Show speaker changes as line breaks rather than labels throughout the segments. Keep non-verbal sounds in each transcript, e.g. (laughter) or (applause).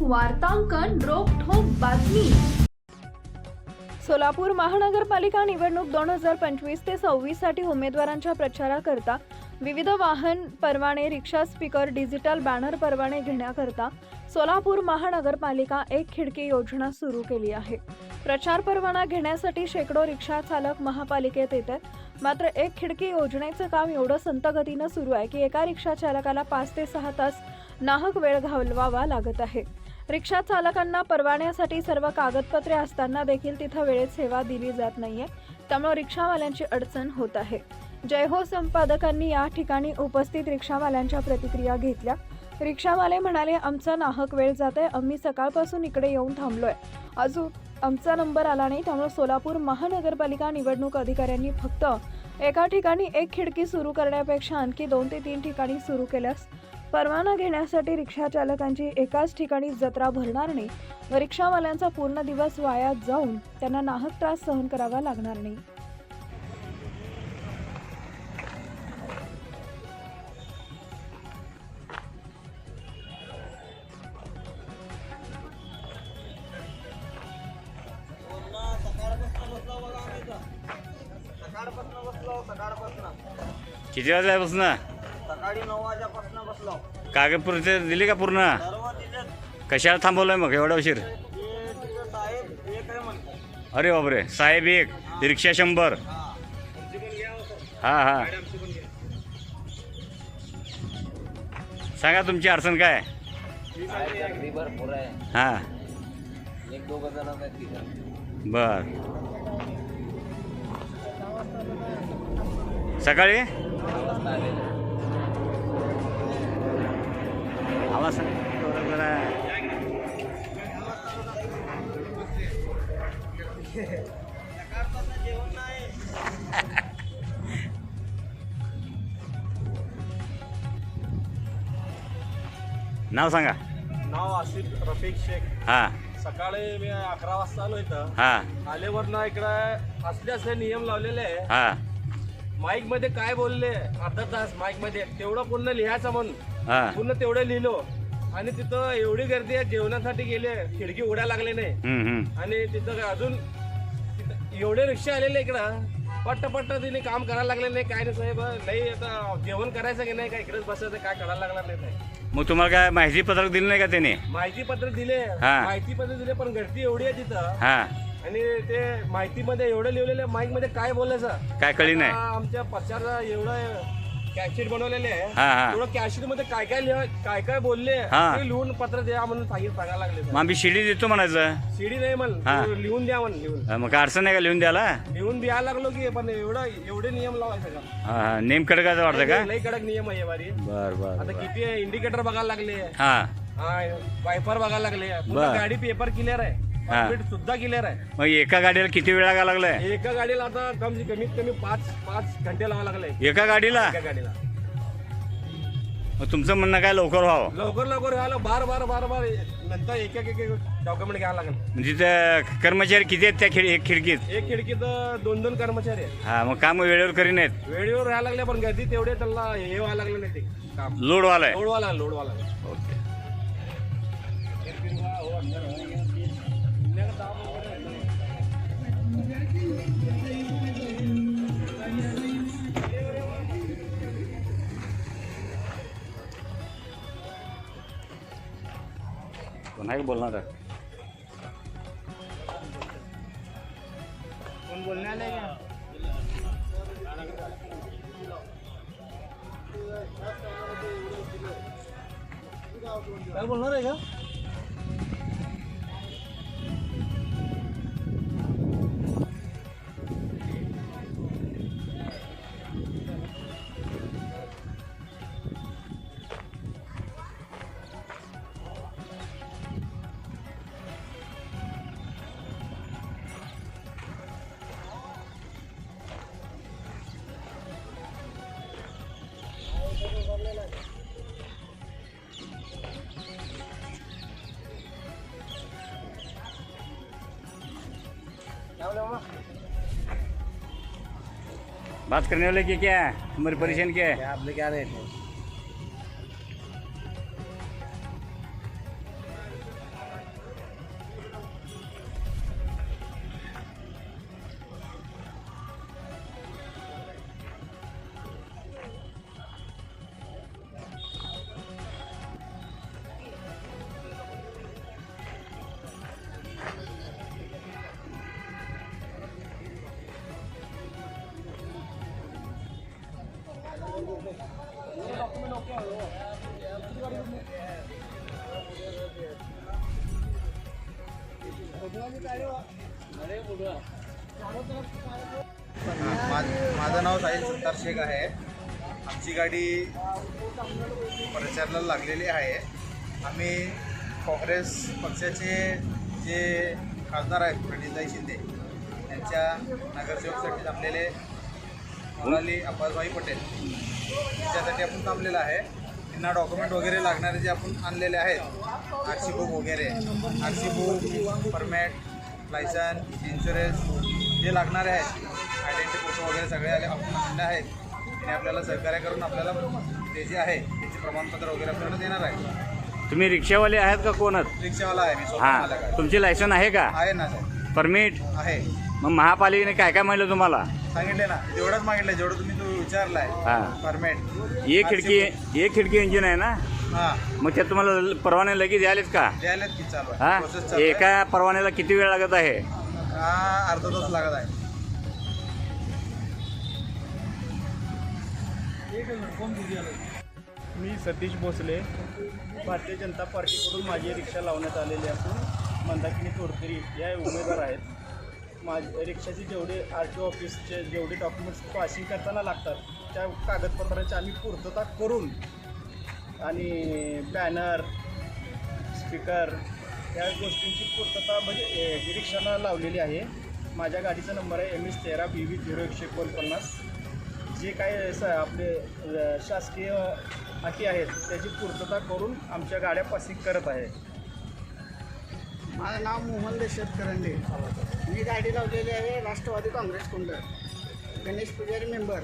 वार्तांकन रोखोक बातमी.
सोलापूर महानगरपालिका निवडणूक दोन हजार पंचवीस ते सव्वीससाठी उमेदवारांच्या प्रचाराकरता विविध वाहन परवाने रिक्षा स्पीकर डिजिटल बॅनर परवाने घेण्याकरता सोलापूर महानगरपालिका एक खिडकी योजना सुरू केली आहे. प्रचार परवाना घेण्यासाठी शेकडो रिक्षा चालक महापालिकेत येत आहेत मात्र एक खिडकी योजनेचं काम एवढं संतगतीनं सुरू आहे की एका रिक्षा चालकाला पाच ते सहा तास नाहक वेळ घालवावा लागत आहे. रिक्षा चालकांना परवान्यासाठी सर्व कागदपत्रे असताना देखील तिथं वेळेत सेवा दिली जात नाहीये. त्यामुळे रिक्षावाल्यांची अडचण होत आहे. जय हो संपादकांनी या ठिकाणी उपस्थित रिक्षावाल्यांच्या प्रतिक्रिया घेतल्या. रिक्षावाले म्हणाले आमचा नाहक वेळ जात आहे आम्ही सकाळपासून इकडे येऊन थांबलोय. अजून आमचा नंबर आला नाही. त्यामुळे सोलापूर महानगरपालिका निवडणूक अधिकाऱ्यांनी फक्त एका ठिकाणी एक खिडकी सुरू करण्यापेक्षा आणखी दोन ते तीन ठिकाणी सुरू केल्यास परवाना घेण्यासाठी रिक्षा चालकांची एकाच ठिकाणी जत्रा भरणार नाही व रिक्षावाल्यांचा पूर्ण दिवस वाया जाऊन त्यांना नाहक त्रास सहन करावा लागणार नाही.
किती वाजल्यापासून
सकाळी नऊ वाजेपासून बसलो.
कागदपत्र दिली का पूर्ण?
सर्व दिले
कशाला थांबवलंय मग एवढा उशीर?
ते तिथं साहेब एक आहे म्हणतो
अरे बापरे साहेब एक रिक्षा शंभर.
हा.
हा हा सांगा तुमची अडचण काय?
आहे.
हा. बर. सकाळी?
वाजता
आवाज (laughs) नाव सांगा.
नाव आसिफ रफिक शेख.
हा.
सकाळी मी अकरा वाजता आलो इथं.
हा.
आल्यावर ना इकडं असले असले नियम लावलेले आहे.
हा.
माईकमध्ये काय बोलले? अर्धा तास माईकमध्ये. तेवढं पूर्ण लिहायचं म्हणून.
हा.
पूर्ण तेवढं लिहिलो. आणि तिथं एवढी गर्दी आहे जेवणासाठी गेले. खिडकी उडायला लागले नाही. आणि तिथं अजून एवढे रिक्षा आलेले इकडं पट्ट पट्ट तिने काम करायला लागले नाही. काय नाही साहेब नाही आता जेवण करायचं की नाही? काय इकडेच बसायचं काय करायला लागणार नाही.
मग तुम्हाला काय माहिती पत्रक दिलं नाही का त्याने?
माहिती पत्र दिले. माहिती पत्र दिले पण गर्दी एवढी आहे तिथं. आणि ते माहितीमध्ये एवढं लिहिलेलं माईकमध्ये काय बोलायचं
काय कळली नाही.
आमच्या प्रचार एवढं कॅशशीट बनवलेले आहे. कॅशशीटमध्ये काय काय लिहा काय काय बोलले. ते लिहून पत्र द्या म्हणून सांगायला लागले
मग आम्ही शिडी देतो म्हणायचं.
सीडी नाही म्हण. लिहून द्या म्हण लिहून.
मग अडचण नाही का लिहून द्यायला?
लिहून द्यायला लागलो की पण एवढं एवढे नियम लावायचे का?
नेम कडकाचं वाटतं का?
लई कडक नियम आहे
बर बर
आता. किती इंडिकेटर बघायला लागले.
हा.
वायफर बघायला लागले. गाडी पेपर क्लिअर आहे.
हा.
सुद्धा क्लिअर आहे.
मग एका गाडीला किती वेळ लागा लागलाय?
एका गाडीला आता कमी कमीत कमी पाच पाच घंटे लावा लागले
एका गाडीला?
एका गाडीला.
मग तुमचं म्हणणं काय? लवकर व्हावं.
लवकर लवकर व्हायला बार बार बार बार नंतर एक एक एक डॉक्युमेंट घ्यायला लागेल.
म्हणजे त्या कर्मचारी किती आहेत त्या खिड एक खिडकीत?
एक खिडकीत दोन दोन कर्मचारी आहे
हा मग काम वेळेवर करीन आहेत
वेळेवर राहायला लागले पण गर्दी तेवढे त्यांना हे व्हायला लागले नाही ते काम. लोडवाला लोडवाला
ओके. नाही बोलणार आहे.
कोण
काय बोलणार आहे का?
बात करने वाले की क्या? है हमारी परेशान क्या है?
आपले क्या रेट
माझं नाव साहिल सत्तार शेख आहे. आमची गाडी प्रचारला लागलेली आहे. आम्ही काँग्रेस पक्षाचे जे खासदार आहेत प्रणिताई शिंदे यांच्या नगरसेवकसाठी थांबलेले मुलाली अब्बासभाई पटेल. त्याच्यासाठी आपण थांबलेलं आहे. त्यांना डॉक्युमेंट वगैरे लागणारे जे आपण आणलेले आहेत आर सी बुक वगैरे R C book permit license insurance जे लागणारे आहेत आयडेंटिटी फोटो वगैरे सगळे आले आपण आणले आहेत. त्याने आपल्याला सहकार्य करून आपल्याला ते जे आहे त्याचे प्रमाणपत्र वगैरे आपल्याला देणार आहे.
तुम्ही रिक्षावाले आहेत का कोणच
रिक्षावाला आहे मी स्वतः
हां. तुमची लायसन आहे का?
आहे ना साहेब.
परमिट
आहे.
मग महापालिकेने काय काय म्हणलं तुम्हाला?
सांगितले ना जेवढंच मागितलं जेवढं तुम्ही विचारलाय.
हां.
परमेट
एक खिडकी एक खिडकी इंजिन आहे ना?
हां.
मग त्यात तुम्हाला परवाने लगेच द्यालेत का?
द्यायलाच की चालू आहे.
हा?
प्रोसेस चालू आहे.
एका परवान्याला किती वेळ लागत आहे?
हा अर्धा तास लागत आहे.
मी सतीश भोसले भारतीय जनता पार्टीकडून माझी रिक्षा लावण्यात आलेली असून मंदाकिनी तोडकरी या उमेदवार आहेत. माझ रिक्षाचे जेवढे आर टी ऑफिसचे जेवढे डॉक्युमेंट्स पासिंग करताना लागतात त्या कागदपत्राची आम्ही पूर्तता करून आणि बॅनर स्पीकर या गोष्टींची पूर्तता म्हणजे ए, रिक्षाला लावलेली आहे. माझ्या गाडीचा नंबर आहे एम एस तेरा बी व्ही झिरो एकशे एकोणपन्नास. जे काय स आपले शासकीय अटी आहेत त्याची पूर्तता करून आमच्या गाड्या पासिंग करत आहे.
माझं नाव मोहन दशरथ करंडे मी गाडी लावलेली आहे राष्ट्रवादी काँग्रेस कुंड. गणेश पुजारी मेंबर.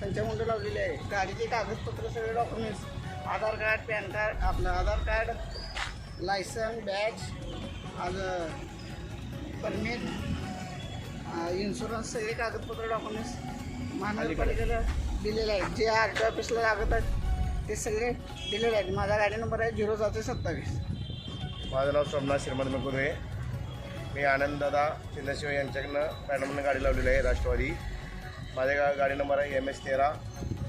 त्यांच्या कुंड लावलेली आहे. गाडीचे कागदपत्र सगळे documents Aadhaar card PAN card आपलं आधार कार्ड लायसन बॅच आज परमिट इन्शुरन्स सगळे कागदपत्र डॉक्युमेंट्स महानगरपालिकेला दिलेले आहेत. जे आर टी ऑफिसला लागत आहेत ते सगळे दिलेले आहेत. माझा गाडी नंबर आहे झिरो सातशे सत्तावीस.
माझं नाव सोमनाथ श्रीमंत नकुरे मी आनंददादा शिंदेशिवाय यांच्याकडनं मॅडमनं गाडी लावलेली आहे राष्ट्रवादी. माझ्या गा गाडी नंबर आहे एम एस तेरा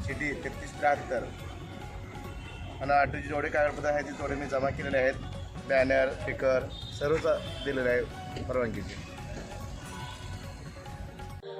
सिटी तेहतीस त्र्याहत्तर. आणि ऑटोचे जेवढे कागदपत्र आहेत ते थोडे मी जमा केलेले आहेत. बॅनर स्टिकर सर्वच दिलेले आहे परवानगीचे.